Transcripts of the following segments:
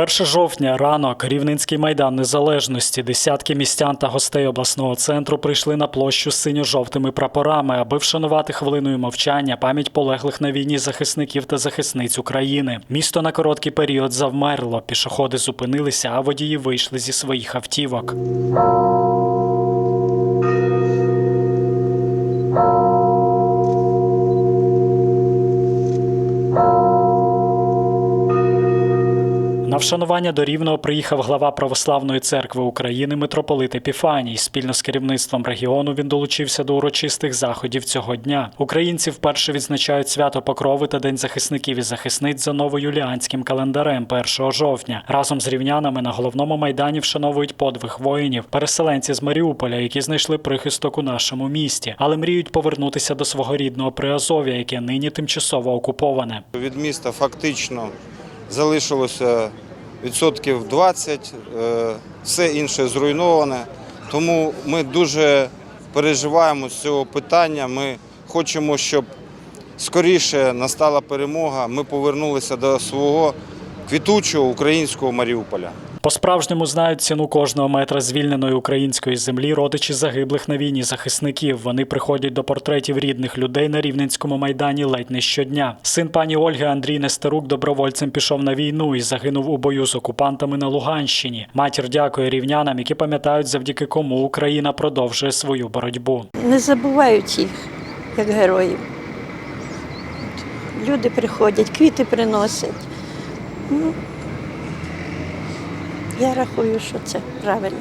1 жовтня ранок Рівненський майдан незалежності. Десятки містян та гостей обласного центру прийшли на площу з синьо-жовтими прапорами, аби вшанувати хвилиною мовчання пам'ять полеглих на війні захисників та захисниць України. Місто на короткий період завмерло. Пішоходи зупинилися, а водії вийшли зі своїх автівок. На вшанування до Рівного приїхав глава Православної церкви України митрополит Епіфаній. Спільно з керівництвом регіону він долучився до урочистих заходів цього дня. Українці вперше відзначають свято Покрови та День захисників і захисниць за новоюліанським календарем 1 жовтня. Разом з рівнянами на головному майдані вшановують подвиг воїнів, переселенці з Маріуполя, які знайшли прихисток у нашому місті, але мріють повернутися до свого рідного Приазов'я, яке нині тимчасово окуповане. Від міста фактично залишилося відсотків 20, е, все інше зруйноване. Тому ми дуже переживаємо з цього питання. Ми хочемо, щоб скоріше настала перемога. Ми повернулися до свого квітучого українського Маріуполя. По-справжньому знають ціну кожного метра звільненої української землі родичі загиблих на війні захисників. Вони приходять до портретів рідних людей на Рівненському майдані ледь не щодня. Син пані Ольги Андрій Нестерук добровольцем пішов на війну і загинув у бою з окупантами на Луганщині. Матір дякує рівнянам, які пам'ятають, завдяки кому Україна продовжує свою боротьбу. не забувають їх як героїв. Люди приходять, квіти приносять. Ну, я рахую, що це правильно.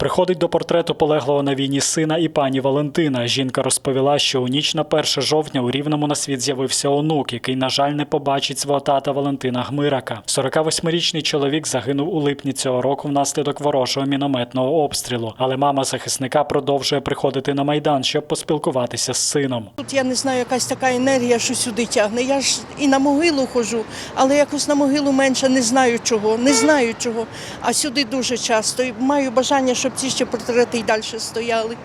Приходить до портрету полеглого на війні сина і пані Валентина. Жінка розповіла, що у ніч на 1 жовтня у Рівному на світ з'явився онук, який, на жаль, не побачить свого тата Валентина Гмирака. 48-річний чоловік загинув у липні цього року внаслідок ворожого мінометного обстрілу. Але мама захисника продовжує приходити на майдан, щоб поспілкуватися з сином. Тут я не знаю, якась така енергія, що сюди тягне. Я ж і на могилу ходжу, але якось на могилу менше не знаю чого, не знаю чого. А сюди дуже часто. І маю бажання, щоб ці ще портрети й далі стояли.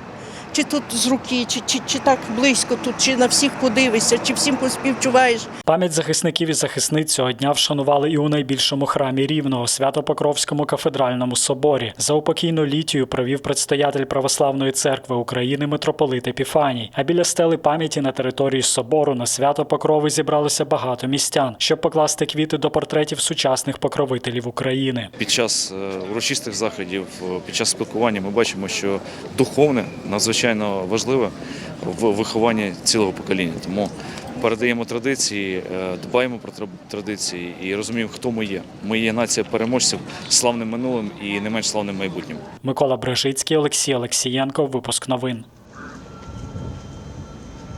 Чи тут з руки, чи, чи, чи так близько тут, чи на всіх подивишся, чи всім поспівчуваєш. Пам'ять захисників і захисниць цього дня вшанували і у найбільшому храмі Рівного Свято-Покровському кафедральному соборі. За упокійну літію провів предстоятель Православної церкви України митрополит Епіфаній. А біля стели пам'яті на території собору на свято Покрови зібралося багато містян, щоб покласти квіти до портретів сучасних покровителів України. Під час е, урочистих заходів, е, під час спілкування ми бачимо, що духовне надзвичайно важливе в вихованні цілого покоління. Тому передаємо традиції, е, дбаємо про традиції і розуміємо, хто ми є. Ми є нація переможців славним минулим і не менш славним майбутнім. Микола Брежицький, Олексій Олексієнко. Випуск новин.